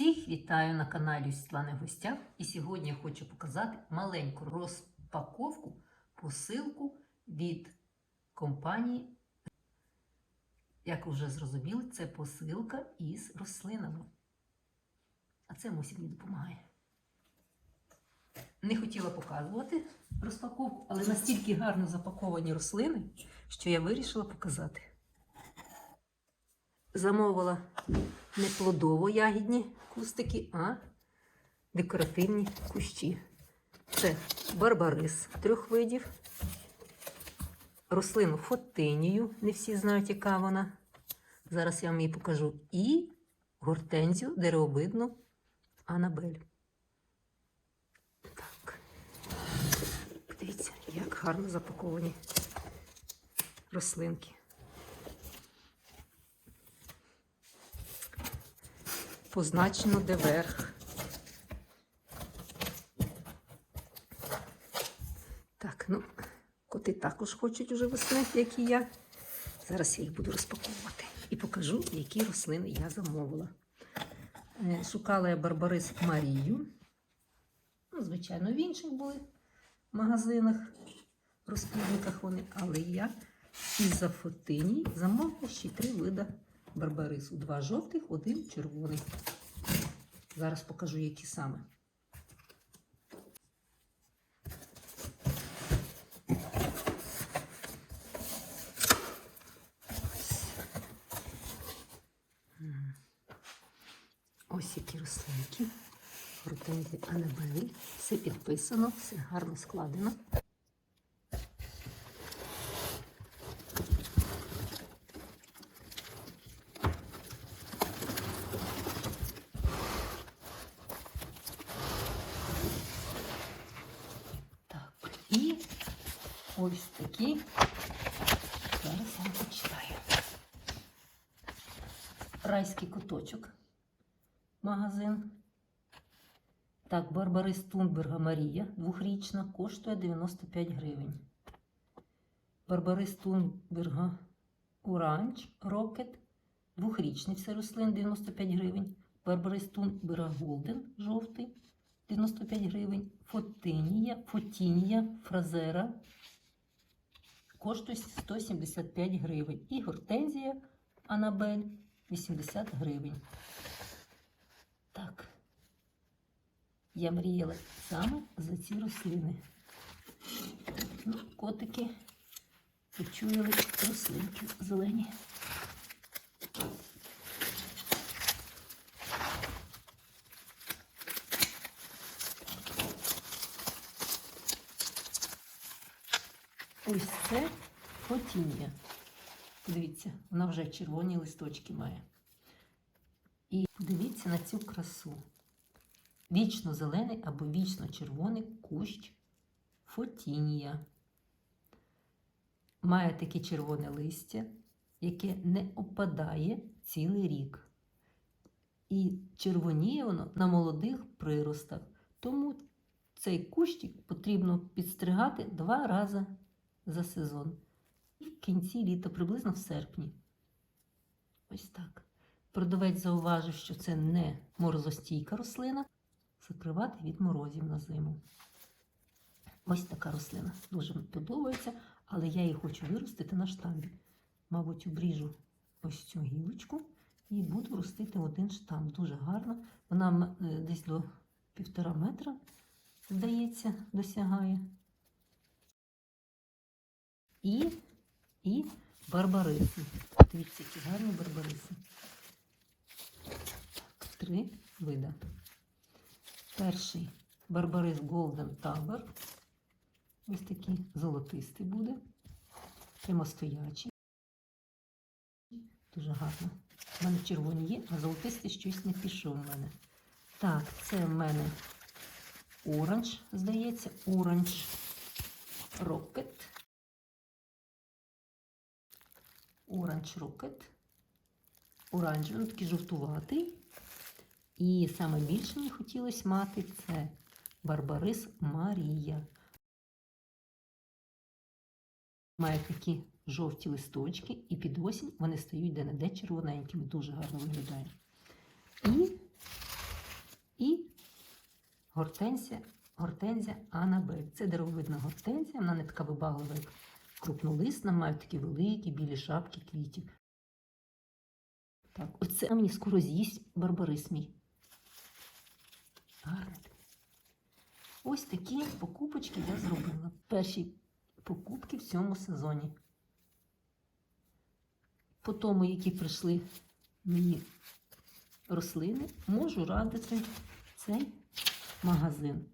Всіх вітаю на каналі Світлани Гостях. І сьогодні я хочу показати маленьку розпаковку, посилку від компанії. Як ви вже зрозуміли, це посилка із рослинами. А це Мусік мені допомагає. Не хотіла показувати розпаковку, але настільки гарно запаковані рослини, що я вирішила показати. Замовила не плодово-ягідні кустики, а декоративні кущі. Це барбарис трьох видів, рослину фотинію, не всі знають, яка вона. Зараз я вам її покажу. І гортензію деревовидну Анабель. Так. Подивіться, як гарно запаковані рослинки. Позначено де верх. Так, ну, коти також хочуть уже весни, як і я. Зараз я їх буду розпаковувати і покажу, які рослини я замовила. Е, Шукала я Барбарис Марію. Ну, звичайно, в інших були магазинах, розплідниках вони, але я із-за фотині замовила ще три вида барбарису. Два жовтих, один червоний. Зараз покажу, які саме. Ось які рослинки. Гортензія Анабель. Все підписано, все гарно складено. Так, і ось такі. Зараз вам почитаю. Райський куточок. Магазин. Так, Барбарис Тунберга Марія, двохрічна, коштує 95 гривень. Барбарис Тунберга Оранж Рокет, двохрічний все рослин 95 гривень. Барбарис Тунберга Голден, жовтий, 95 гривень. Фотинія, Фотінія, Фразера коштує 175 гривень. І гортензія Анабель 80 гривень. Так. Я мріяла саме за ці рослини. Ну, котики почуяли рослинки зелені. Ось це фотіння. Подивіться, вона вже червоні листочки має. І подивіться на цю красу. Вічно зелений або вічно червоний кущ фотінія. Має таке червоне листя, яке не опадає цілий рік. І червоніє воно на молодих приростах. Тому цей кущик потрібно підстригати два рази за сезон. І в кінці літа, приблизно в серпні. Ось так. Продавець зауважив, що це не морозостійка рослина, закривати від морозів на зиму. Ось така рослина. Дуже подобається, але я її хочу виростити на штамбі. Мабуть, обріжу ось цю гілочку і буду ростити один штамб. Дуже гарно. Вона е, десь до півтора метра, здається, досягає. І, і барбариси. Дивіться, які гарні барбариси. Три вида. Перший барбарис Golden Tower. Ось такий золотистий буде. Прямостоячий. Дуже гарно. У мене червоні є, а золотистий щось не пішов в мене. Так, це в мене оранж, здається, оранж Rocket. Оранж Rocket. Оранжевий, такий жовтуватий. І саме більше мені хотілося мати це Барбарис Марія. Має такі жовті листочки, і під осінь вони стають де-не-де червоненькими. Дуже гарно виглядає. І гортензія, гортензія Анабель. Це деревовидна гортензія, вона не така вибаглива, як крупнолисна, мають такі великі білі шапки квітів. Так, оце мені скоро з'їсть барбарис мій. Гарно. Ось такі покупочки я зробила. Перші покупки в цьому сезоні. По тому, які прийшли мені рослини, можу радити цей магазин.